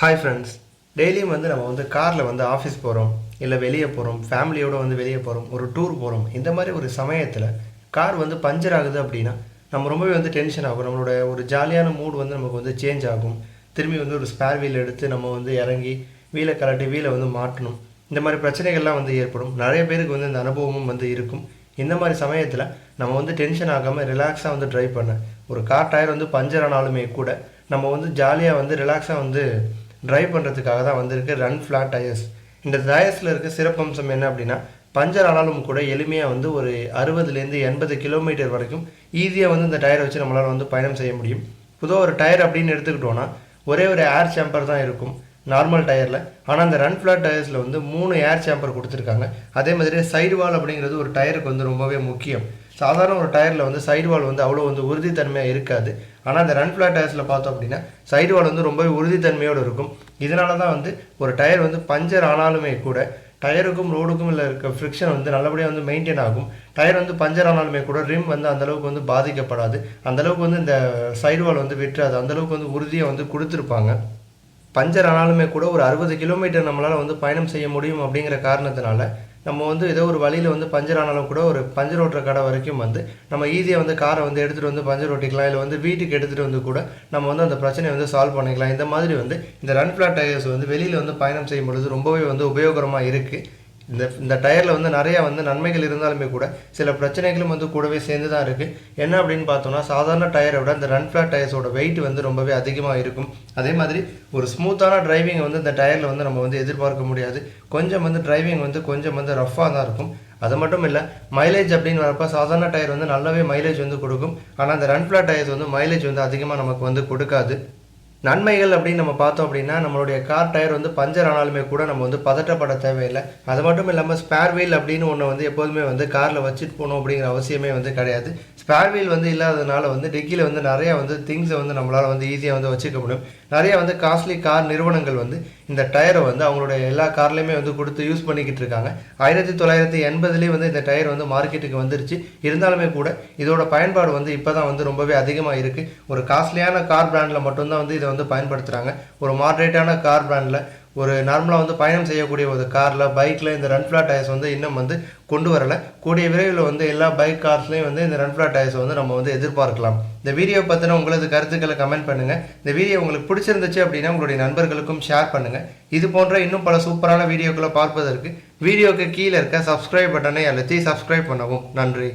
Hi friends டெய்லியும் வந்து நம்ம வந்து காரில் வந்து ஆஃபீஸ் போகிறோம் இல்லை வெளியே போகிறோம் ஃபேமிலியோடு வந்து வெளியே போகிறோம் ஒரு டூர் போகிறோம் இந்த மாதிரி ஒரு சமயத்தில் கார் வந்து பஞ்சர் ஆகுது அப்படின்னா நம்ம ரொம்பவே வந்து டென்ஷன் ஆகும். நம்மளோட ஒரு ஜாலியான மூட் வந்து நமக்கு வந்து சேஞ்ச் ஆகும். திரும்பி வந்து ஒரு ஸ்பேர் வீல் எடுத்து நம்ம வந்து இறங்கி வீலை கலட்டி வீலை வந்து மாட்டணும். இந்த மாதிரி பிரச்சனைகள்லாம் வந்து ஏற்படும். நிறைய பேருக்கு வந்து இந்த அனுபவமும் வந்து இருக்கும். இந்த மாதிரி சமயத்தில் நம்ம வந்து டென்ஷன் ஆகாமல் ரிலாக்ஸாக வந்து ட்ரைவ் பண்ண ஒரு கார் டயர் வந்து பஞ்சர் ஆனாலுமே கூட நம்ம வந்து ஜாலியாக வந்து ரிலாக்ஸாக வந்து டிரைவ் பண்ணுறதுக்காக தான் வந்திருக்கு ரன் ஃப்ளாட் டயர்ஸ் இந்த டயர்ஸில் இருக்க சிறப்பம்சம் என்ன அப்படின்னா பஞ்சர் ஆனாலும் கூட எளிமையாக வந்து ஒரு அறுபதுலேருந்து எண்பது கிலோமீட்டர் வரைக்கும் ஈஸியாக வந்து இந்த டயரை வச்சு நம்மளால் வந்து பயணம் செய்ய முடியும். பொதுவாக ஒரு டயர் அப்படின்னு எடுத்துக்கிட்டோன்னா ஒரே ஒரு ஏர் சேம்பர் தான் இருக்கும் நார்மல் டயரில் ஆனால் அந்த ரன் ஃப்ளாட் டயர்ஸில் வந்து மூணு ஏர் சேம்பர் கொடுத்துருக்காங்க. அதே மாதிரி சைடு வால் அப்படிங்கிறது ஒரு டயருக்கு வந்து ரொம்பவே முக்கியம். சாதாரண ஒரு டயரில் வந்து சைடு வால் வந்து அவ்வளோ வந்து உறுதித்தன்மையாக இருக்காது. ஆனால் அந்த ரன் ஃப்ளாட் டயர்ஸில் பார்த்தோம் அப்படின்னா சைடு வால் வந்து ரொம்பவே உறுதித்தன்மையோடு இருக்கும். இதனால தான் வந்து ஒரு டயர் வந்து பஞ்சர் ஆனாலுமே கூட டயருக்கும் ரோடுக்கும் இல்லை இருக்க ஃப்ரிக்ஷன் வந்து நல்லபடியாக வந்து மெயின்டைன் ஆகும். டயர் வந்து பஞ்சர் ஆனாலுமே கூட ரிம் வந்து அந்தளவுக்கு வந்து பாதிக்கப்படாது. அந்தளவுக்கு வந்து இந்த சைடு வால் வந்து விட்டுறாது. அந்தளவுக்கு வந்து உறுதியை வந்து கொடுத்துருப்பாங்க. பஞ்சர் ஆனாலுமே கூட ஒரு அறுபது கிலோமீட்டர் நம்மளால் வந்து பயணம் செய்ய முடியும் அப்படிங்கிற காரணத்தினால நம்ம வந்து ஏதோ ஒரு வழியில் வந்து பஞ்சர் ஆனாலும் கூட ஒரு பஞ்சர் ஓட்டுற கடை வரைக்கும் வந்து நம்ம ஈஸியாக வந்து காரை வந்து எடுத்துகிட்டு வந்து பஞ்சர் ஓட்டிக்கலாம் இல்லை வந்து வீட்டுக்கு எடுத்துகிட்டு வந்து கூட நம்ம வந்து அந்த பிரச்சனையை வந்து சால்வ் பண்ணிக்கலாம். இந்த மாதிரி வந்து இந்த ரன் ஃப்ளாட் டயர்ஸ் வந்து வெளியில் வந்து பயணம் செய்யும் பொழுது ரொம்பவே வந்து உபயோகரமாக இருக்குது இந்த இந்த டயரில் வந்து நிறையா வந்து நன்மைகள் இருந்தாலுமே கூட சில பிரச்சனைகளும் வந்து கூடவே சேர்ந்து தான் இருக்குது என்ன அப்படின்னு பார்த்தோம்னா சாதாரண டயரை விட இந்த ரன் ஃப்ளாட் டயர்ஸோட வெயிட் வந்து ரொம்பவே அதிகமாக இருக்கும். அதே மாதிரி ஒரு ஸ்மூத்தான டிரைவிங்கை வந்து இந்த டயரில் வந்து நம்ம வந்து எதிர்பார்க்க முடியாது. கொஞ்சம் வந்து டிரைவிங் வந்து கொஞ்சம் வந்து ரஃப்பாக தான் இருக்கும். அது மட்டும் இல்லை மைலேஜ் அப்படின்னு வரப்போ சாதாரண டயர் வந்து நல்லாவே மைலேஜ் வந்து கொடுக்கும். ஆனால் அந்த ரன் ஃப்ளாட் டயர்ஸ் வந்து மைலேஜ் வந்து அதிகமாக நமக்கு வந்து கொடுக்காது. நன்மைகள் அப்படின்னு நம்ம பார்த்தோம் அப்படின்னா நம்மளுடைய கார் டயர் வந்து பஞ்சர் ஆனாலுமே கூட நம்ம வந்து பதட்டப்பட தேவையில்லை. அது மட்டும் இல்லாமல் ஸ்பேர் வீல் அப்படின்னு ஒன்று வந்து எப்போதுமே வந்து காரில் வச்சுட்டு போகணும் அப்படிங்கிற அவசியமே வந்து கிடையாது. ஸ்பேர் வீல் வந்து இல்லாததுனால வந்து டிக்கியில் வந்து நிறையா வந்து திங்ஸை வந்து நம்மளால் வந்து ஈஸியாக வந்து வச்சுக்க முடியும். நிறைய வந்து காஸ்ட்லி கார் நிறுவனங்கள் வந்து இந்த டயரை வந்து அவங்களுடைய எல்லா கார்லேயுமே வந்து கொடுத்து யூஸ் பண்ணிக்கிட்டு இருக்காங்க. ஆயிரத்தி தொள்ளாயிரத்தி எண்பதுலேயே வந்து இந்த டயர் வந்து மார்க்கெட்டுக்கு வந்துருச்சு. இருந்தாலுமே கூட இதோட பயன்பாடு வந்து இப்போ தான் வந்து ரொம்பவே அதிகமாக இருக்குது ஒரு காஸ்ட்லியான கார் பிராண்டில் மட்டும்தான் வந்து இதை வந்து பயன்படுத்துகிறாங்க ஒரு மாட்ரேட்டான கார் பிராண்டில் ஒரு நார்மலாக வந்து பயணம் செய்யக்கூடிய ஒரு காரில் பைக்கில் இந்த ரன் ஃப்ளாட் டயர்ஸ் வந்து இன்னும் வந்து கொண்டு வரலை. கூடிய விரைவில் வந்து எல்லா பைக் கார்ஸ்லையும் வந்து இந்த ரன் ஃப்ளாட் டயர்ஸ் வந்து நம்ம வந்து எதிர்பார்க்கலாம். இந்த வீடியோ பற்றின உங்களது கருத்துக்களை கமெண்ட் பண்ணுங்கள் இந்த வீடியோ உங்களுக்கு பிடிச்சிருந்துச்சு அப்படின்னா உங்களுடைய நண்பர்களுக்கும் ஷேர் பண்ணுங்கள் இது போன்ற இன்னும் பல சூப்பரான வீடியோக்களை பார்ப்பதற்கு வீடியோக்கு கீழே இருக்க சப்ஸ்கிரைப் பட்டனை அழுத்தி சப்ஸ்கிரைப் பண்ணவும். நன்றி.